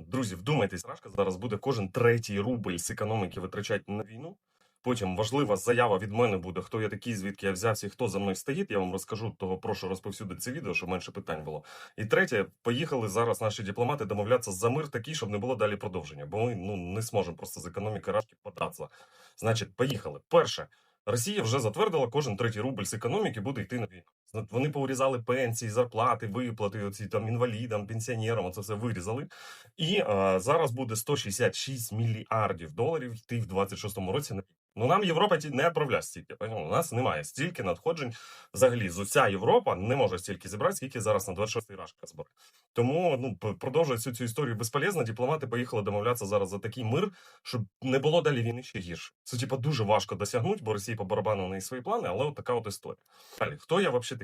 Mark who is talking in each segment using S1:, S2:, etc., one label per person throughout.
S1: Друзі, вдумайтесь, рашка зараз буде кожен третій рубль з економіки витрачати на війну. Потім важлива заява від мене буде, хто я такий, звідки я взявся і хто за мною стоїть. Я вам розкажу, того прошу розповсюдити це відео, щоб менше питань було. І третє, поїхали зараз наші дипломати домовлятися за мир такий, щоб не було далі продовження, бо ми ну не зможемо просто з економіки рашки податися. Значить, поїхали. Перше, Росія вже затвердила, кожен третій рубль з економіки буде йти на війну. Зна- Вони поурізали пенсії, зарплати, виплати, оці там інвалідам, пенсіонерам, це все вирізали. І е, зараз буде 166 мільярдів доларів йти в 26-му році. Ну нам Європа ті не відправляє стільки. У нас немає стільки надходжень. Взагалі, з уся Європа не може стільки зібрати, скільки зараз на 26-й рашка збере. Тому ну п- продовжувати всю цю історію безполезно. Дипломати поїхали домовлятися зараз за такий мир, щоб не було далі війни ще гірше. Це типа дуже важко досягнути, бо Росія по барабану неї свої плани, але от така от історія. Далі, хто я взагалі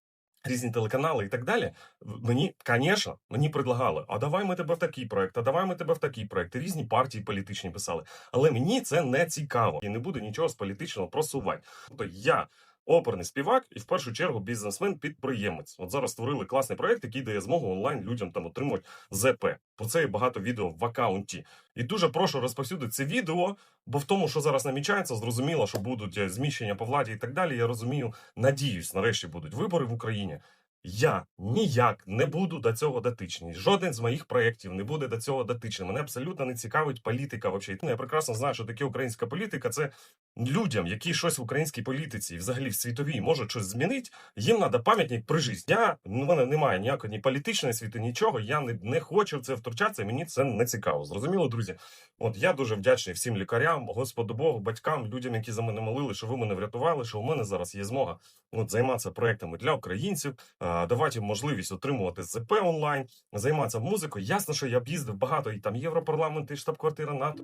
S1: Різні телеканали і так далі. Мені, звісно, мені предлагали, а давай ми тебе в такий проект, а давай ми тебе в такий проект. Різні партії політичні писали. Але мені це не цікаво і не буду нічого з політичного просувати. Тобто я оперний співак і в першу чергу бізнесмен-підприємець. От зараз створили класний проект, який дає змогу онлайн людям там отримувати ЗП. Про це є багато відео в акаунті. І дуже прошу розповсюдити це відео, бо в тому, що зараз намічається, зрозуміло, що будуть е, зміщення по владі і так далі. Я розумію, надіюсь, нарешті будуть вибори в Україні. Я ніяк не буду до цього дотичний. Жоден з моїх проєктів не буде до цього дотичний. Мене абсолютно не цікавить політика. Вообще. Я прекрасно знаю, що таке українська політика. Це людям, які щось в українській політиці взагалі в світовій можуть щось змінити. Їм треба пам'ятник при житті. Я ну, в мене немає ніякої ні політичної світи, нічого. Я не, не хочу в це втручатися. Мені це не цікаво. Зрозуміло, друзі. От я дуже вдячний всім лікарям, Господу Богу, батькам, людям, які за мене молили, що ви мене врятували, що у мене зараз є змога от, займатися проектами для українців, давати можливість отримувати ЗП онлайн, займатися музикою. Ясно, що я б їздив багато і там Європарламент, і штаб-квартира НАТО.